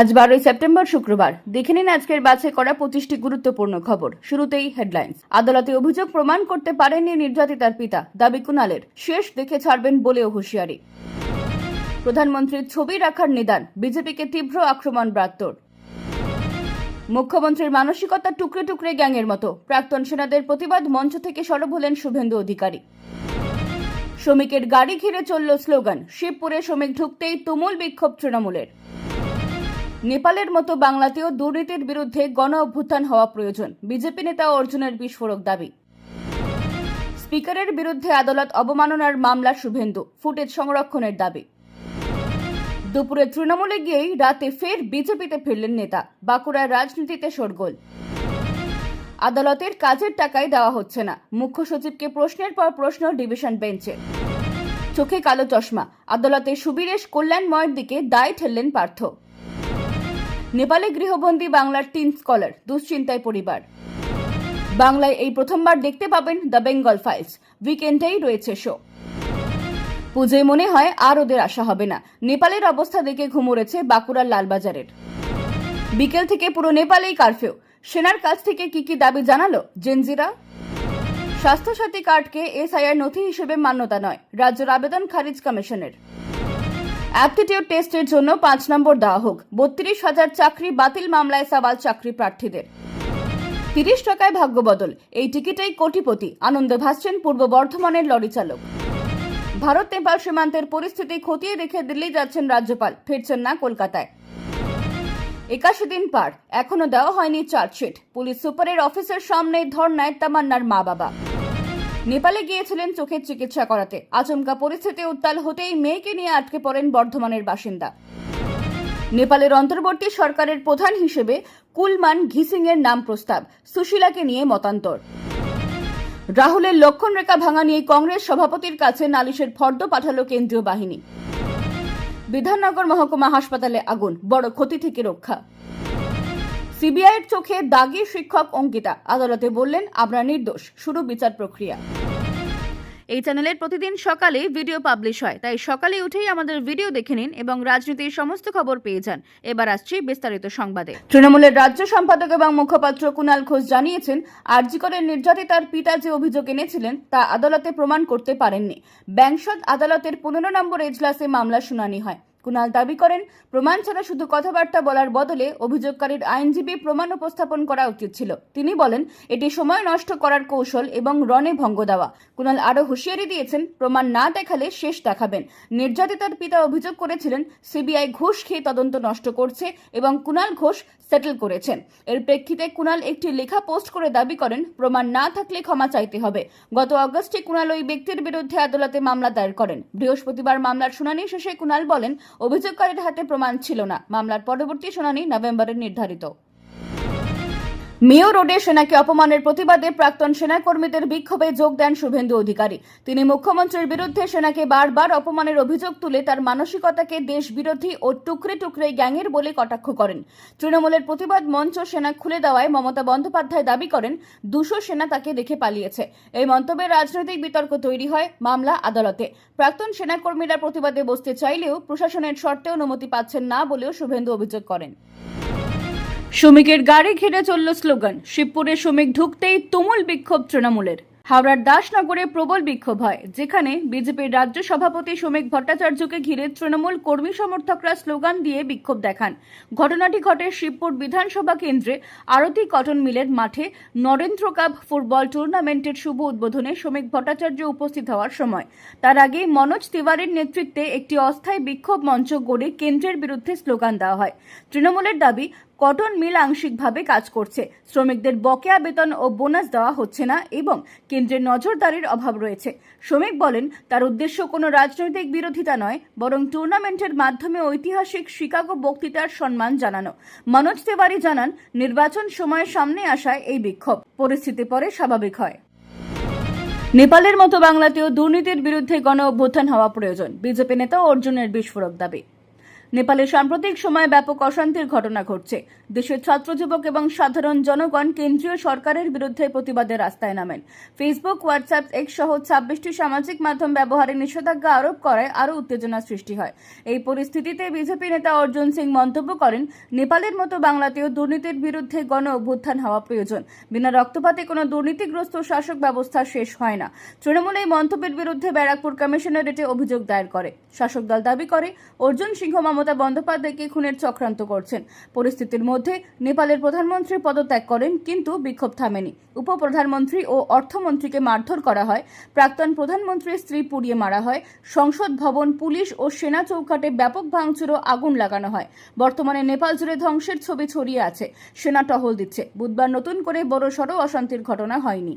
আজ বারোই সেপ্টেম্বর, শুক্রবার। দেখে নিন আজকের বাছাই করা পঁচিশটি গুরুত্বপূর্ণ খবর। শুরুতেই হেডলাইন্স। আদালতে অভিযোগ প্রমাণ করতে পারেননি নির্যাতিতার পিতা, দাবি কুণালের। শেষ দেখে ছাড়বেন বলেও হুঁশিয়ারি। প্রধানমন্ত্রীর ছবি রাখার নিদান, বিজেপিকে তীব্র আক্রমণ ব্রাত্তর। মুখ্যমন্ত্রীর মানসিকতা টুকরে টুকরে গ্যাংয়ের মতো। প্রাক্তন সেনাদের প্রতিবাদ মঞ্চ থেকে সরব হলেন শুভেন্দু অধিকারী। শ্রমিকের গাড়ি ঘিরে চলল স্লোগান, শিবপুরে শ্রমিক ঢুকতেই তুমুল বিক্ষোভ তৃণমূলের। নেপালের মতো বাংলাতেও দুর্নীতির বিরুদ্ধে গণ অভ্যুত্থান হওয়া প্রয়োজন। বিজেপি নেতা অর্জুনের বিস্ফোরক দাবি। স্পিকারের বিরুদ্ধে আদালত অবমাননার মামলা শুভেন্দু, ফুটেজ সংরক্ষণের দাবি। দুপুরে তৃণমূলে গিয়েই রাতে ফের বিজেপিতে ফিরলেন নেতা, বাঁকুড়ার রাজনীতিতে শোরগোল। আদালতের কাজের টাকাই দেওয়া হচ্ছে না। মুখ্য সচিবকে প্রশ্নের পর প্রশ্ন ডিভিশন বেঞ্চে। চোখে কালো চশমা। আদালতে সুবীরেশ কল্যাণময়ের দিকে দায় ঠেললেন পার্থ। নেপালে গৃহবন্দী বাংলার তিন স্কলার, দুশ্চিন্তায় পরিবার। বাংলায় এই প্রথমবার দেখতে পাবেন দ্য বেঙ্গল ফাইলস। উইকেন্ডেই রয়েছে শো। পুজোয় মনে হয় আর ওদের আশা হবে না। নেপালের অবস্থা দেখে ঘুমোরেছে বাঁকুড়ার লালবাজারের। বিকেল থেকে পুরো নেপালেই কারফিউ। সেনার কাছ থেকে কি কি দাবি জানালো জেনজিরা? স্বাস্থ্যসাথী কার্ডকে এসআইআর নথি হিসেবে মান্যতা নয়। রাজ্যের আবেদন খারিজ কমিশনের। অ্যাপটিটিউড টেস্টের জন্য পাঁচ নম্বর দেওয়া হোক। বত্রিশ হাজার চাকরি বাতিল মামলায় সাবাল চাকরি প্রার্থীদের। তিরিশ টাকায় ভাগ্য বদল। এই টিকিটেই কোটিপতি। আনন্দে ভাসছেন পূর্ব বর্ধমানের লরি চালক। ভারত নেপাল সীমান্তের পরিস্থিতি খতিয়ে দেখে দিল্লি যাচ্ছেন রাজ্যপাল। ফিরছেন না কলকাতায়। একাশি দিন পার। এখনও দেওয়া হয়নি চার্জশিট। পুলিশ সুপারের অফিসের সামনে ধর্নায় তামান্নার মা বাবা নেপালে গিয়েছিলেন চোখের চিকিৎসা করাতে। আচমকা পরিস্থিতি উত্তাল হতেই মেয়েকে নিয়ে আটকে পড়েন বর্ধমানের বাসিন্দা। নেপালের অন্তর্বর্তী সরকারের প্রধান হিসেবে কুলমান ঘিসিং এর নাম প্রস্তাব, সুশীলাকে নিয়ে মতান্তর। রাহুলের লক্ষণ রেখা ভাঙা নিয়ে কংগ্রেস সভাপতির কাছে নালিশের ফর্দ পাঠালো কেন্দ্রীয় বাহিনী। বিধাননগর মহকুমা হাসপাতালে আগুন, বড় ক্ষতি থেকে রক্ষা। সিবিআইয়ের চোখে দাগি শিক্ষক অঙ্কিতা, আদালতে বললেন, আমরা নির্দোষ, শুরু বিচার প্রক্রিয়া। এই চ্যানেলের প্রতিদিন সকালে ভিডিও পাবলিশ হয়। তাই সকালে উঠেই আমাদের ভিডিও দেখে নিন এবং রাজনীতির সমস্ত খবর পেয়ে যান। এবার আসছি বিস্তারিত সংবাদে। তৃণমূলের রাজ্য সম্পাদক এবং মুখপাত্র কুনাল ঘোষ জানিয়েছেন আরজিকরের নির্যাতিতার পিতা যে অভিযোগ এনেছিলেন, তা আদালতে প্রমাণ করতে পারেননি। ব্যাংসদ আদালতের পনেরো নম্বর এজলাসে মামলা শুনানি হয়। কুণাল দাবি করেন, প্রমাণ ছাড়া শুধু কথাবার্তা বলার বদলে অভিযোগকারীর আইনজীবী প্রমাণ উপস্থাপন করা উচিত ছিল। তিনি বলেন, এটি সময় নষ্ট করার কৌশল এবং রণে ভঙ্গ দেওয়া। কুণাল আরও হুঁশিয়ারি দিয়েছেন, প্রমাণ না দেখালে শেষ দেখাবেন। নির্যাতিতার পিতা অভিযোগ করেছিলেন, সিবিআই ঘুষ খেয়ে তদন্ত নষ্ট করছে এবং কুণাল ঘোষ সেটেল করেছেন। এর প্রেক্ষিতে কুণাল একটি লেখা পোস্ট করে দাবি করেন, প্রমাণ না থাকলে ক্ষমা চাইতে হবে। গত অগস্টে কুণাল ওই ব্যক্তির বিরুদ্ধে আদালতে মামলা দায়ের করেন। বৃহস্পতিবার মামলার শুনানি শেষে কুণাল বলেন অভিযোগকারীর হাতে প্রমাণ ছিল না। মামলার পরবর্তী শুনানি নভেম্বরে নির্ধারিত। মেয়র রোডে সেনাকে অপমানের প্রতিবাদে প্রাক্তন সেনাকর্মীদের বিক্ষোভে যোগ দেন শুভেন্দু অধিকারী। তিনি মুখ্যমন্ত্রীর বিরুদ্ধে সেনাকে বারবার অপমানের অভিযোগ তুলে তার মানসিকতাকে দেশ বিরোধী ও টুকরে টুকরে গ্যাংয়ের বলে কটাক্ষ করেন। তৃণমূলের প্রতিবাদ মঞ্চ সেনা খুলে দেওয়ায় মমতা বন্দ্যোপাধ্যায় দাবি করেন, দুশো সেনা তাকে দেখে পালিয়েছে। এই মন্তব্যে রাজনৈতিক বিতর্ক তৈরি হয় মামলা আদালতে। প্রাক্তন সেনাকর্মীরা প্রতিবাদে বসতে চাইলেও প্রশাসনের শর্তে অনুমতি পাচ্ছেন না বলেও শুভেন্দু অভিযোগ করেন। শ্রমিকের গাড়ি ঘিরে চলল স্লোগান, শিবপুরে শ্রমিক ঢুকতেই তুমুল বিক্ষোভ তৃণমূলের। হাওড়ার দাসনগরে প্রবল বিক্ষোভ হয়, যেখানে বিজেপির রাজ্য সভাপতি শ্রমিক ভট্টাচার্যকে ঘিরে তৃণমূল কর্মী সমর্থকরা স্লোগান দিয়ে বিক্ষোভ দেখান। ঘটনাটি ঘটে শিবপুর বিধানসভা কেন্দ্রে আরতি কটন মিলের মাঠে। নরেন্দ্র কাপ ফুটবল টুর্নামেন্টের শুভ উদ্বোধনে শ্রমিক ভট্টাচার্য উপস্থিত হওয়ার সময়। তার আগে মনোজ তিওয়ারির নেতৃত্বে একটি অস্থায়ী বিক্ষোভ মঞ্চ গড়ে কেন্দ্রের বিরুদ্ধে স্লোগান দেওয়া হয়। তৃণমূলের দাবি কটন মিল আংশিকভাবে কাজ করছে। শ্রমিকদের বকেয়া বেতন ও বোনাস দেওয়া হচ্ছে না এবং কেন্দ্রের নজরদারির অভাব রয়েছে। শ্রমিক বলেন, তার উদ্দেশ্য কোনো রাজনৈতিক বিরোধিতা নয়, বরং টুর্নামেন্টের মাধ্যমে ঐতিহাসিক শিকাগো বক্তৃতার সম্মান জানানো। মনোজ তেওয়ারি জানান, নির্বাচন সময়ের সামনে আসায় এই বিক্ষোভ। পরিস্থিতি পরে স্বাভাবিক হয়। নেপালের মতো বাংলাতেও দুর্নীতির বিরুদ্ধে গণ অভ্যুত্থান হওয়া প্রয়োজন। বিজেপি নেতা অর্জুনের বিস্ফোরক দাবি। নেপালে সাম্প্রতিক সময়ে ব্যাপক অশান্তির ঘটনা ঘটছে। দেশের ছাত্র যুবক এবং সাধারণ জনগণ কেন্দ্রীয় সরকারের বিরুদ্ধে প্রতিবাদে রাস্তায় নামেন। ফেসবুক হোয়াটসঅ্যাপ এক্স সহ ছাব্বিশটি সামাজিক মাধ্যম ব্যবহারে নিষেধাজ্ঞা আরোপ করায় আরও উত্তেজনা সৃষ্টি হয়। এই পরিস্থিতিতে বিজেপি নেতা অর্জুন সিং মন্তব্য করেন, নেপালের মতো বাংলাতেও দুর্নীতির বিরুদ্ধে গণ অভ্যুত্থান হওয়া প্রয়োজন। বিনা রক্তপাতে কোনো দুর্নীতিগ্রস্ত শাসক ব্যবস্থা শেষ হয় না। তৃণমূল এই মন্তব্যের বিরুদ্ধে ব্যারাকপুর কমিশনারেটে অভিযোগ দায়ের করে। শাসক দল দাবি করে, অর্জুন সিংহ মমতা বন্দ্যোপাধ্যায়কে খুনের চক্রান্ত করছেন। পরিস্থিতির মধ্যে নেপালের প্রধানমন্ত্রী পদত্যাগ করেন, কিন্তু বিক্ষোভ থামেনি। উপপ্রধানমন্ত্রী ও অর্থমন্ত্রীকে মারধর করা হয়। প্রাক্তন প্রধানমন্ত্রীর স্ত্রী পুড়িয়ে মারা হয়। সংসদ ভবন, পুলিশ ও সেনা চৌকাটে ব্যাপক ভাঙচুর ও আগুন লাগানো হয়। বর্তমানে নেপাল জুড়ে ধ্বংসের ছবি ছড়িয়ে আছে। সেনা টহল দিচ্ছে। বুধবার নতুন করে বড়সড় অশান্তির ঘটনা হয়নি।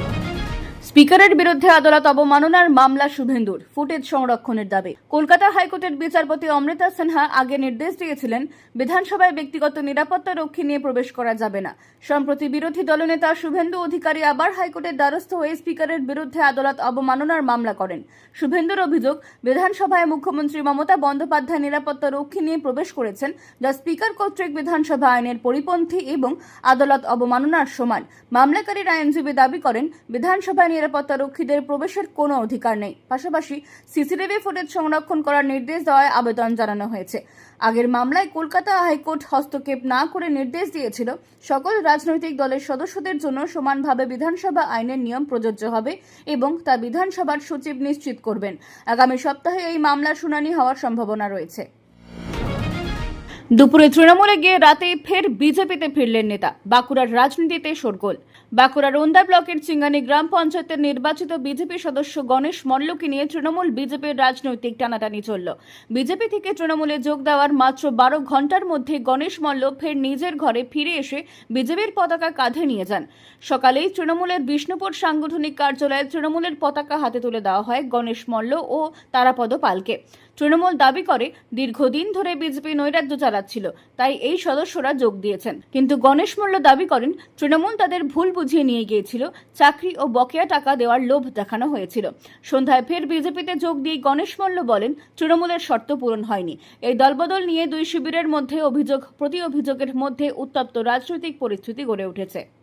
স্পিকারের বিরুদ্ধে আদালত অবমাননার মামলা শুভেন্দুর, ফুটেজ সংরক্ষণের দাবি। কলকাতা হাইকোর্টের বিচারপতি অমৃতা সিনহা আগে নির্দেশ দিয়েছিলেন, বিধানসভায় ব্যক্তিগত নিরাপত্তা রক্ষী নিয়ে প্রবেশ করা যাবে না। সম্প্রতি বিরোধী দলনেতা শুভেন্দু অধিকারী আবার হাইকোর্টের দ্বারস্থ হয়ে স্পিকারের বিরুদ্ধে আদালত অবমাননার মামলা করেন। শুভেন্দুর অভিযোগ, বিধানসভায় মুখ্যমন্ত্রী মমতা বন্দ্যোপাধ্যায় নিরাপত্তা রক্ষী নিয়ে প্রবেশ করেছেন, যা স্পিকার কর্তৃক বিধানসভা আইনের পরিপন্থী এবং আদালত অবমাননার সমান। মামলাকারীর আইনজীবী দাবি করেন, বিধানসভায় নিরাপত্তা রক্ষীদের প্রবেশের কোনো অধিকার নেই। পাশাপাশি সিসিটিভি ফুটেজ সংরক্ষণ করার নির্দেশ দেওয়ায় আবেদন জানানো হয়েছে। আগের মামলায় কলকাতা হাইকোর্ট হস্তক্ষেপ না করে নির্দেশ দিয়েছিল, সকল রাজনৈতিক দলের সদস্যদের জন্য সমানভাবে বিধানসভা আইনের নিয়ম প্রযোজ্য হবে এবং তা বিধানসভার সচিব নিশ্চিত করবেন। আগামী সপ্তাহে এই মামলার শুনানি হওয়ার সম্ভাবনা রয়েছে। দুপুরে তৃণমূলে গিয়ে রাতে ফের বিজেপিতে ফিরলেন নেতা। বাঁকুড়ার রাজনীতিতে শোরগোল। বাঁকুড়ার ওন্দা ব্লকের চিঙ্গানি গ্রাম পঞ্চায়েতের নির্বাচিত বিজেপি সদস্য গণেশ মল্লকে নিয়ে তৃণমূল বিজেপির রাজনৈতিক টানাটানি চলল। বিজেপি থেকে তৃণমূলে যোগ দেওয়ার মাত্র বারো ঘণ্টার মধ্যে গণেশ মল্ল ফের নিজের ঘরে ফিরে এসে বিজেপির পতাকা কাঁধে নিয়ে যান। সকালেই তৃণমূলের বিষ্ণুপুর সাংগঠনিক কার্যালয়ে তৃণমূলের পতাকা হাতে তুলে দেওয়া হয় গণেশ মল্ল ও তারাপদ পালকে। তৃণমূল দাবি করে দীর্ঘদিন ধরে বিজেপি নৈরাজ্য চালাচ্ছিল, তাই এই সদস্যরা যোগ দিয়েছেন। কিন্তু গণেশ মল্ল দাবি করেন, তৃণমূল তাদের ভুল বুঝিয়ে নিয়ে গিয়েছিল, চাকরি ও বকেয়া টাকা দেওয়ার লোভ দেখানো হয়েছিল। সন্ধ্যায় ফের বিজেপিতে যোগ দিয়ে গণেশ মল্ল বলেন, তৃণমূলের শর্ত পূরণ হয়নি। এই দলবদল নিয়ে দুই শিবিরের মধ্যে অভিযোগ, প্রতি অভিযোগের মধ্যে উত্তপ্ত রাজনৈতিক পরিস্থিতি গড়ে উঠেছে।